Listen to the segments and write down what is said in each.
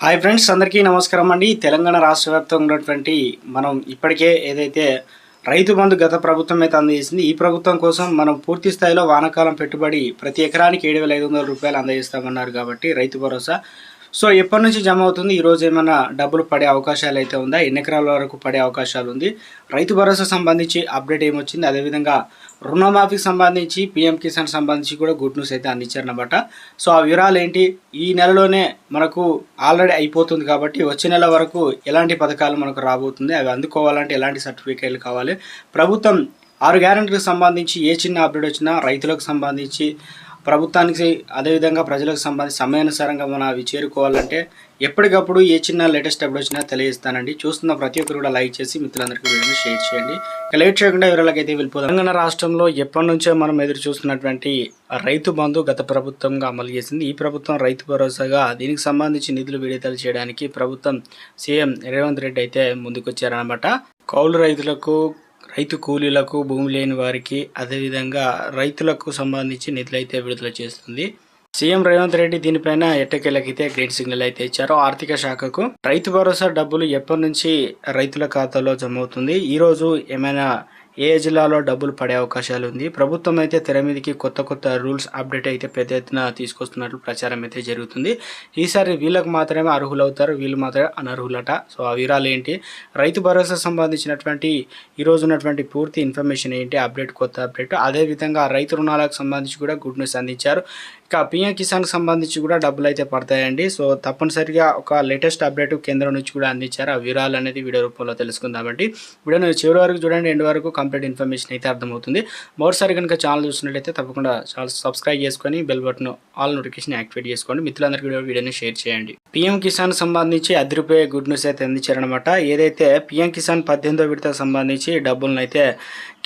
Hi friends అందరికీ నమస్కారం అండి. తెలంగాణ రాష్ట్ర వ్యాప్తంగా ఉన్నటువంటి మనం ఇప్పటికే ఏదైతే రైతు బంధు గత ప్రభుత్వం అయితే అందజేసింది ఈ ప్రభుత్వం కోసం మనం పూర్తి స్థాయిలో వానాకాలం పెట్టుబడి ప్రతి ఎకరానికి ఏడు వేల ఐదు వందల రూపాయలు అందజేస్తామన్నారు కాబట్టి రైతు భరోసా. సో ఎప్పటి నుంచి జమ అవుతుంది? ఈరోజు ఏమైనా డబ్బులు పడే అవకాశాలు అయితే ఉందా? ఎన్ని ఎకరాల వరకు పడే అవకాశాలు ఉంది? రైతు భరోసా సంబంధించి అప్డేట్ ఏమొచ్చింది? అదేవిధంగా రుణమాఫీకి సంబంధించి పిఎం కిసాన్ సంబంధించి కూడా గుడ్ న్యూస్ అయితే అందించారనమాట సో ఆ వివరాలు ఏంటి? ఈ నెలలోనే మనకు ఆల్రెడీ అయిపోతుంది కాబట్టి వచ్చే నెల వరకు ఎలాంటి పథకాలు మనకు రాబోతుంది? అవి అందుకోవాలంటే ఎలాంటి సర్టిఫికేట్లు కావాలి? ప్రభుత్వం ఆరు గ్యారెంటీకి సంబంధించి ఏ చిన్న అప్డేట్ వచ్చినా రైతులకు సంబంధించి ప్రభుత్వానికి అదేవిధంగా ప్రజలకు సంబంధించి సమయానుసారంగా మనం అవి చేరుకోవాలంటే ఎప్పటికప్పుడు ఏ చిన్న లేటెస్ట్ అప్డేట్ వచ్చినా తెలియజేస్తానండి. చూస్తున్న ప్రతి ఒక్కరు కూడా లైక్ చేసి మిత్రులందరికీ వీడియోని షేర్ చేయండి. ఇక లేట్ చేయకుండా వివరాలకైతే వెళ్ళిపోదాం. తెలంగాణ రాష్ట్రంలో ఎప్పటి నుంచో మనం ఎదురు చూస్తున్నటువంటి రైతు బంధు గత ప్రభుత్వంగా అమలు చేసింది. ఈ ప్రభుత్వం రైతు భరోసాగా దీనికి సంబంధించి నిధులు విడుదల చేయడానికి ప్రభుత్వం సీఎం రేవంత్ రెడ్డి అయితే ముందుకొచ్చారనమాట కౌలు రైతులకు రైతు కూలీలకు భూమి లేని వారికి అదేవిధంగా రైతులకు సంబంధించి నిధులు అయితే విడుదల చేస్తుంది. సీఎం రేవంత్ రెడ్డి దీనిపైన ఎట్టకేలకైతే గ్రీన్ సిగ్నల్ అయితే ఇచ్చారు. ఆర్థిక శాఖకు రైతు భరోసా డబ్బులు ఎప్పటి నుంచి రైతుల ఖాతాలో జమ అవుతుంది? ఈరోజు ఏమైనా ఏ జిల్లాలో డబ్బులు పడే అవకాశాలు ఉంది ప్రభుత్వం అయితే తెర మీదకి కొత్త కొత్త రూల్స్ అప్డేట్ అయితే పెద్ద ఎత్తున తీసుకొస్తున్నట్లు ప్రచారం అయితే జరుగుతుంది. ఈసారి వీళ్ళకు మాత్రమే అర్హులవుతారు. వీళ్ళు మాత్రమే అనర్హులట. సో ఆ వివరాలు ఏంటి రైతు భరోసా సంబంధించినటువంటి ఈ ఉన్నటువంటి పూర్తి ఇన్ఫర్మేషన్ ఏంటి? అప్డేట్ కొత్త అప్డేట్. అదేవిధంగా రైతు రుణాలకు సంబంధించి కూడా గుడ్ న్యూస్ అందించారు. ఇక పిఎం కిసాన్ సంబంధించి కూడా డబ్బులు అయితే పడతాయండి. సో తప్పనిసరిగా ఒక లేటెస్ట్ అప్డేట్ కేంద్రం నుంచి కూడా అందించారు. ఆ వివరాలు అనేది వీడియో రూపంలో తెలుసుకుందామండి. వీడియోని చివరి వరకు చూడండి. ఎండ్ వరకు కంప్లీట్ ఇన్ఫర్మేషన్ అయితే అర్థమవుతుంది. మరోసారి కనుక ఛానల్ చూసినట్లయితే తప్పకుండా ఛానల్ సబ్స్క్రైబ్ చేసుకొని bell button all notification activate చేసుకోండి. మిత్రులందరికీ కూడా వీడియోని షేర్ చేయండి. పిఎం కిసాన్ సంబంధించి అదిరిపోయే గుడ్ న్యూస్ అయితే అందించారనమాట ఏదైతే పిఎం కిసాన్ పద్దెనిమిదో విడత సంబంధించి డబ్బులను అయితే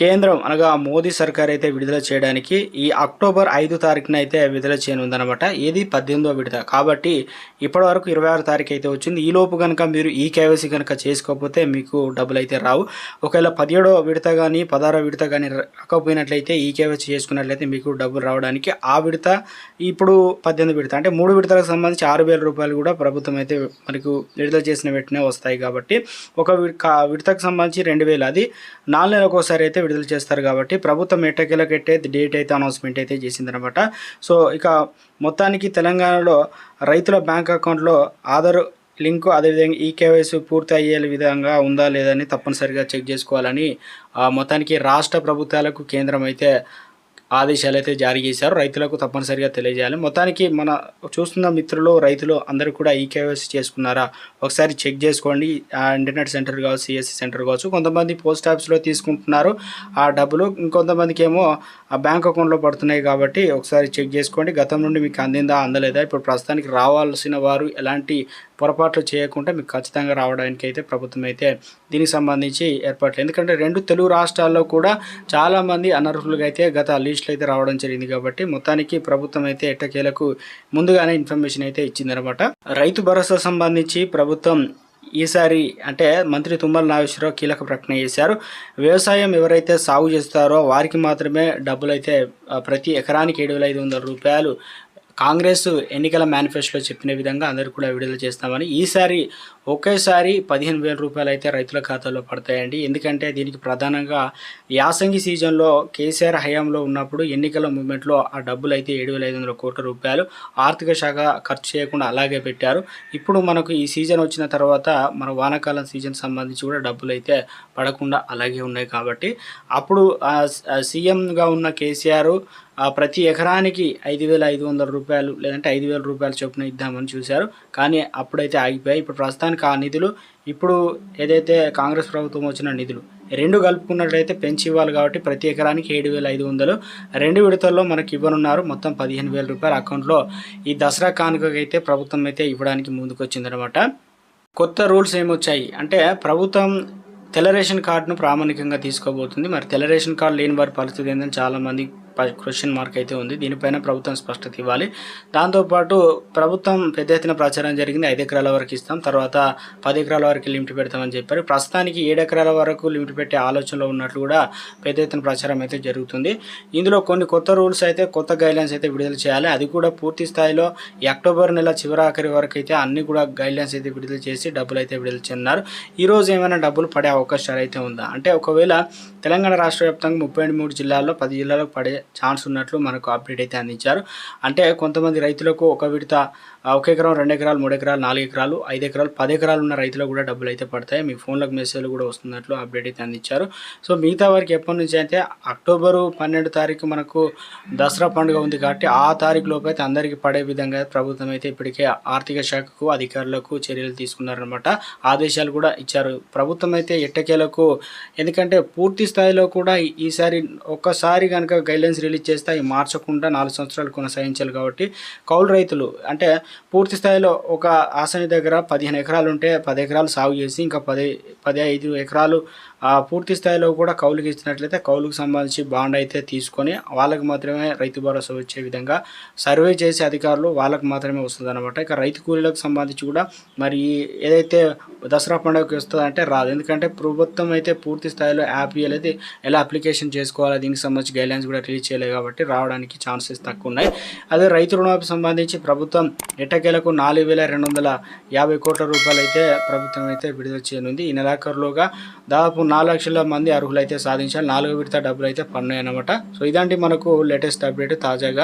కేంద్రం అనగా మోదీ సర్కార్ అయితే విడుదల చేయడానికి ఈ అక్టోబర్ ఐదు తారీఖున అయితే విడుదల చేయనుందనమాట ఏది? పద్దెనిమిదో విడత. కాబట్టి ఇప్పటి వరకు ఇరవై ఆరు తారీఖు అయితే వచ్చింది. ఈ లోపు కనుక మీరు ఈ కేవైసీ కనుక చేసుకోకపోతే మీకు డబ్బులు అయితే రావు. ఒకవేళ పదిహేడో విడత కానీ పదహారో విడత కానీ రాకపోయినట్లయితే ఈ కేవైసీ చేసుకున్నట్లయితే మీకు డబ్బులు రావడానికి ఆ విడత ఇప్పుడు పద్దెనిమిది విడత. అంటే మూడు విడతలకు సంబంధించి ఆరు వేల రూపాయలు కూడా ప్రభుత్వం అయితే మనకు విడుదల చేసిన వెంటనే వస్తాయి కాబట్టి ఒక విడతకు సంబంధించి రెండు వేలు. అది నాలుగు నెలలకు ఒకసారి అయితే విడుదల చేస్తారు కాబట్టి ప్రభుత్వం ఎట్టకేలకెట్టే డేట్ అయితే అనౌన్స్మెంట్ అయితే చేసిందనమాట. సో ఇక మొత్తానికి తెలంగాణలో రైతుల బ్యాంక్ అకౌంట్లో ఆధార్ లింకు అదేవిధంగా ఈ కేవైసీ పూర్తి అయ్యే విధంగా ఉందా లేదని తప్పనిసరిగా చెక్ చేసుకోవాలని ఆ, మొత్తానికి రాష్ట్ర ప్రభుత్వాలకు కేంద్రం అయితే ఆదేశాలు అయితే జారీ చేశారు. రైతులకు తప్పనిసరిగా తెలియజేయాలి. మొత్తానికి మన చూస్తున్న మిత్రులు రైతులు అందరూ కూడా ఈ కేవైసీ చేసుకున్నారా? ఒకసారి చెక్ చేసుకోండి. ఇంటర్నెట్ సెంటర్ కావచ్చు సిఎస్సి సెంటర్ కావచ్చు కొంతమంది పోస్ట్ ఆఫీస్లో తీసుకుంటున్నారు ఆ డబ్బులు. ఇంకొంతమందికి ఏమో ఆ బ్యాంక్ అకౌంట్లో పడుతున్నాయి కాబట్టి ఒకసారి చెక్ చేసుకోండి. గతం నుండి మీకు అందిందా అందలేదా? ఇప్పుడు ప్రస్తుతానికి రావాల్సిన వారు ఎలాంటి పొరపాట్లు చేయకుండా మీకు ఖచ్చితంగా రావడానికి అయితే ప్రభుత్వం అయితే దీనికి సంబంధించి ఏర్పాట్లు. ఎందుకంటే రెండు తెలుగు రాష్ట్రాల్లో కూడా చాలామంది అనర్హులుగా అయితే గత లిస్టులు అయితే రావడం జరిగింది కాబట్టి మొత్తానికి ప్రభుత్వం అయితే ఎట్టకేలకు ముందుగానే ఇన్ఫర్మేషన్ అయితే ఇచ్చిందనమాట. రైతు భరోసా సంబంధించి ప్రభుత్వం ఈసారి అంటే మంత్రి తుమ్మల నాగేశ్వరరావు కీలక ప్రకటన చేశారు. వ్యవసాయం ఎవరైతే సాగు చేస్తారో వారికి మాత్రమే డబ్బులు అయితే ప్రతి ఎకరానికి ఏడు వేల ఐదు వందల రూపాయలు కాంగ్రెస్ ఎన్నికల మేనిఫెస్టోలో చెప్పిన విధంగా అందరూ కూడా విడుదల చేస్తామని ఈసారి ఒకేసారి పదిహేను వేల రూపాయలు అయితే రైతుల ఖాతాలో పడతాయండి. ఎందుకంటే దీనికి ప్రధానంగా యాసంగి సీజన్లో కేసీఆర్ హయాంలో ఉన్నప్పుడు ఎన్నికల మూమెంట్లో ఆ డబ్బులు అయితే ఏడు వేల ఐదు వందల కోట్ల రూపాయలు ఆర్థిక శాఖ ఖర్చు చేయకుండా అలాగే పెట్టారు. ఇప్పుడు మనకు ఈ సీజన్ వచ్చిన తర్వాత మన వానాకాలం సీజన్ సంబంధించి కూడా డబ్బులు అయితే పడకుండా అలాగే ఉన్నాయి కాబట్టి అప్పుడు సీఎంగా ఉన్న కేసీఆర్ ప్రతి ఎకరానికి ఐదు వేల ఐదు వందల రూపాయలు లేదంటే ఐదు వేల రూపాయలు చొప్పున ఇద్దామని చూశారు. కానీ అప్పుడైతే ఆగిపోయాయి. ఇప్పుడు ప్రస్తుతానికి ఆ నిధులు ఇప్పుడు ఏదైతే కాంగ్రెస్ ప్రభుత్వం వచ్చిన నిధులు రెండు కలుపుకున్నట్లయితే పెంచి ఇవ్వాలి కాబట్టి ప్రతి ఎకరానికి ఏడు వేల ఐదు వందలు. రెండు విడతల్లో మనకి ఇవ్వనున్నారు మొత్తం పదిహేను వేల రూపాయల అకౌంట్లో. ఈ దసరా కానుకైతే ప్రభుత్వం అయితే ఇవ్వడానికి ముందుకొచ్చిందనమాట కొత్త రూల్స్ ఏమొచ్చాయి? అంటే ప్రభుత్వం తెల్ల రేషన్ కార్డును ప్రామాణికంగా తీసుకోబోతుంది. మరి తెల్ల రేషన్ కార్డు లేని వారి పరిస్థితి ఏంటని చాలామంది క్వశ్చన్ మార్క్ అయితే ఉంది. దీనిపైన ప్రభుత్వం స్పష్టత ఇవ్వాలి. దాంతోపాటు ప్రభుత్వం పెద్ద ఎత్తున ప్రచారం జరిగింది. ఐదు ఎకరాల వరకు ఇస్తాం. తర్వాత పది ఎకరాల వరకు లిమిట్ పెడతామని చెప్పారు. ప్రస్తుతానికి ఏడు ఎకరాల వరకు లిమిట్ పెట్టే ఆలోచనలో ఉన్నట్లు కూడా పెద్ద ఎత్తున ప్రచారం అయితే జరుగుతుంది. ఇందులో కొన్ని కొత్త రూల్స్ అయితే కొత్త గైడ్లైన్స్ అయితే విడుదల చేయాలి. అది కూడా పూర్తి స్థాయిలో ఈ అక్టోబర్ నెల చివరాఖరి వరకు అయితే అన్ని కూడా గైడ్లైన్స్ అయితే విడుదల చేసి డబ్బులు అయితే విడుదల చేస్తున్నారు. ఈ రోజు ఏమైనా డబ్బులు పడే అవకాశాలు అయితే ఉందా? అంటే ఒకవేళ తెలంగాణ రాష్ట్ర వ్యాప్తంగా ముప్పై మూడు జిల్లాల్లో పది జిల్లాలకు పడే ఛాన్స్ ఉన్నట్లు మనకు అప్డేట్ అయితే అందించారు. అంటే కొంతమంది రైతులకు ఒక విడత ఒక ఎకరం రెండు ఎకరాలు మూడు ఎకరాలు నాలుగు ఎకరాలు ఐదు ఎకరాలు పది ఎకరాలు ఉన్న రైతులకు కూడా డబ్బులు అయితే పడతాయి. మీ ఫోన్లకు మెసేజ్లు కూడా వస్తున్నట్లు అప్డేట్ అయితే అందించారు. సో మిగతా వారికి ఎప్పటి నుంచి అయితే అక్టోబరు పన్నెండు తారీఖు మనకు దసరా పండుగ ఉంది కాబట్టి ఆ తారీఖు లోపు అయితే అందరికీ పడే విధంగా ప్రభుత్వం అయితే ఇప్పటికే ఆర్థిక శాఖకు అధికారులకు చర్యలు తీసుకున్నారనమాట ఆదేశాలు కూడా ఇచ్చారు. ప్రభుత్వం అయితే ఎట్టకేలకు ఎందుకంటే పూర్తి స్థాయిలో కూడా ఈసారి ఒక్కసారి కనుక గైడ్లైన్స్ రిలీజ్ చేస్తే అవి మార్చకుండా నాలుగు సంవత్సరాలు కొనసాగించాలి కాబట్టి కౌలు రైతులు అంటే పూర్తి స్థాయిలో ఒక ఆసని దగ్గర పదిహేను ఎకరాలు ఉంటే పది ఎకరాలు సాగు చేసి ఇంకా పది పది ఐదు ఎకరాలు పూర్తి స్థాయిలో కూడా కౌలుకి ఇచ్చినట్లయితే కౌలుకు సంబంధించి బాండ్ అయితే తీసుకొని వాళ్ళకి మాత్రమే రైతు భరోసా వచ్చే విధంగా సర్వే చేసే అధికారులు వాళ్ళకి మాత్రమే వస్తుంది అనమాట ఇక రైతు కూలీలకు సంబంధించి కూడా మరి ఏదైతే దసరా పండుగకి వస్తుందంటే రాదు. ఎందుకంటే ప్రభుత్వం అయితే పూర్తి స్థాయిలో యాప్ అనేది ఎలా అప్లికేషన్ చేసుకోవాలి దీనికి సంబంధించి గైడ్లైన్స్ కూడా రిలీజ్ చేయలేదు కాబట్టి రావడానికి ఛాన్సెస్ తక్కువ ఉన్నాయి అదే రైతు రుణాలకు సంబంధించి ప్రభుత్వం ఎటకేలకు నాలుగు వేల రెండు వందల యాభై కోట్ల రూపాయలు అయితే ప్రభుత్వం అయితే విడుదల చేయనుంది. ఈ నెలాఖరులోగా దాదాపు నాలుగు లక్షల మంది అర్హులైతే సాధించాలి నాలుగు విడత డబ్బులు అయితే పన్నాయి అనమాట సో ఇదండి మనకు లేటెస్ట్ అప్డేట్ తాజాగా.